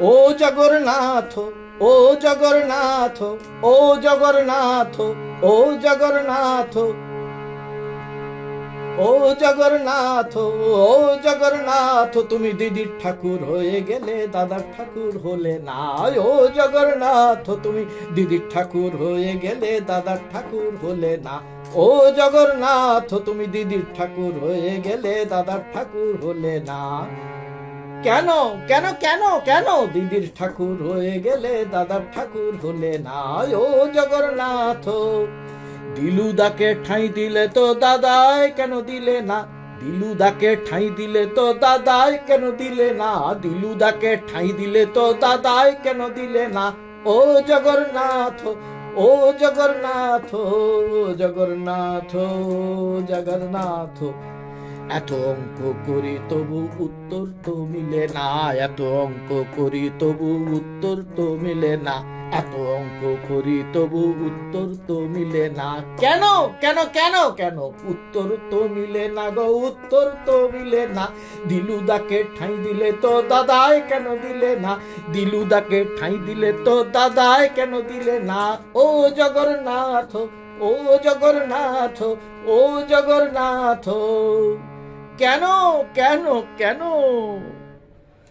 ও জগন্নাথ ও জগন্নাথ ও জগন্নাথ ও জগন্নাথ ও জগন্নাথ ও জগন্নাথ, তুমি দিদির ঠাকুর হয়ে গেলে, দাদার ঠাকুর হলে না ও জগন্নাথ, তুমি দিদির ঠাকুর হয়ে গেলে, দাদার ঠাকুর হলে না। ও জগন্নাথ, তুমি দিদির ঠাকুর হয়ে গেলে, দাদার ঠাকুর হলে না। কেন? কেন কেন কেন? দিদির ঠাকুর হয়ে গেলে দাদার ঠাকুর হলে না ও জগন্নাথ। দিলুদাকে ঠাঁই দিলে তো দাদাই কেন দিলে না? দিলুদাকে ঠাঁই দিলে তো দাদাই কেন দিলে না? দিলুদাকে ঠাঁই দিলে তো দাদাই কেন দিলে না? ও জগন্নাথ ও জগন্নাথ জগন্নাথ জগন্নাথ। এত অঙ্ক করি তবু উত্তর তো মিলে না, এত অঙ্ক করি তবু উত্তর তো মিলে না, এত অঙ্ক করি তবু উত্তর তো মিলে না। কেন? কেন? কেন? কেন? উত্তর তো মিলে না গো, উত্তর তো মিলে না। দিলুদাকে ঠাঁই দিলে তো দাদাই কেন দিলে না? দিলুদাকে ঠাঁই দিলে তো দাদাই কেন দিলে না? ও জগন্নাথ ও জগন্নাথ ও জগন্নাথ। কেন? কেন? কেন?